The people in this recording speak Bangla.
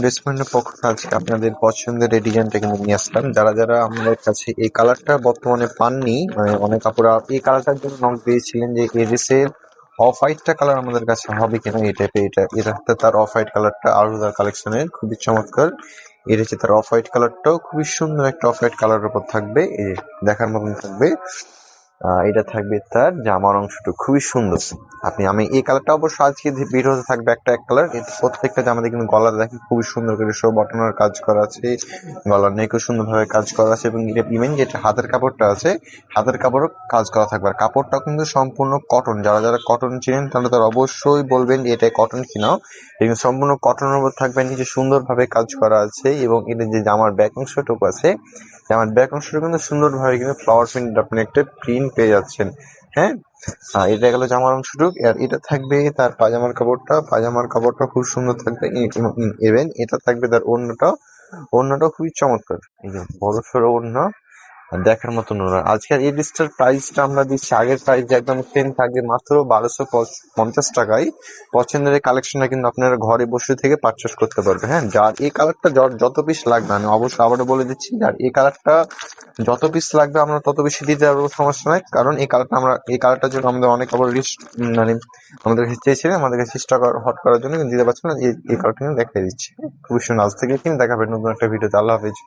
ড্রেস পয়েন্টের পক্ষ আজকে আপনাদের পছন্দের এই ডিজাইনটা কিন্তু নিয়ে আসলাম। যারা যারা আমাদের কাছে এই কালারটা বর্তমানে পাননি মানে অনেক আপুরা এই কালারটার জন্য নক দিয়েছিলেন যে এডিসের অফ হোয়াইটটা কালার আমাদের কাছে হবে কিনা এই টাইপের এটা এটা হচ্ছে তার অফ হোয়াইট কালারটা আরুদা কালেকশনের খুবই চমৎকার। এটা হচ্ছে তার অফ হোয়াইট কালারটাও খুবই সুন্দর একটা অফ হোয়াইট কালারের উপর থাকবে, এই দেখার মতন থাকবে। এটা থাকবে তার জামার অংশটা খুবই সুন্দর। আপনি, আমি এই কালারটা অবশ্য আজকে ভিডিওতে থাকবে একটা এক কালার এতে প্রত্যেকটা জামাতে কিন্তু গলার দেখি খুবই সুন্দর করে সব বটনের কাজ করা আছে, গলার নেকও সুন্দরভাবে কাজ করা আছে, এবং এটা ইভেন যেটা হাতের কাপড়টা আছে, হাতের কাপড়ও কাজ করা থাকবে। আর কাপড়টা কিন্তু সম্পূর্ণ কটন যারা যারা কটন চিনেন তাহলে তারা অবশ্যই বলবেন যে এটা কটন কিনাও এবং সম্পূর্ণ কটনের উপর থাকবে, নিচে সুন্দরভাবে কাজ করা আছে, এবং এটা যে জামার ব্যাক অংশটুকু আছে, জামার ব্যাক অংশটা কিন্তু সুন্দরভাবে কিন্তু ফ্লাওয়ার প্রিন্ট আপনি একটা প্রিন্ট পেয়ে যাচ্ছেন। হ্যাঁ? এটা গেল জামার অংশটুক আর এটা থাকবে তার পাজামার কাপড়টা। পাজামার কাপড়টা খুব সুন্দর থাকবে ইভেন এটা থাকবে তার অন্যটা অন্যটা খুবই চমৎকার। বড় সড়ো অন্য দেখার মতন ওরা আজকের এই ডিসটার প্রাইসটা আমরা দিচ্ছি। আগের প্রাইস একদম সেম থাকবে মাত্র বারোশো পঞ্চাশ টাকায়। পছন্দের এই কালেকশনটা কিন্তু আপনারা ঘরে বসে থেকে পারচেস করতে পারবে হ্যাঁ যার এই কালারটা যত পিস লাগবে, আমি অবশ্যই আবারও বলে দিচ্ছি, যার এই কালারটা যত পিস লাগবে আমরা তত বেশি দিতে পারব, সমস্যা নাই। কারণ এই কালারটা আমরা এই কালারটার জন্য আমাদের অনেক আবার লিস্ট মানে আমাদের কাছে চেয়েছিলেন আমাদের কাছে স্টক হট করার জন্য, কিন্তু দিতে পারছি না। এই এই কালারটা কিন্তু দেখাই দিচ্ছি। খুবই সুন্দর। আজ থেকে কিন্তু দেখাবেন নতুন একটা ভিডিওতে আল্লাহ হাফিজ।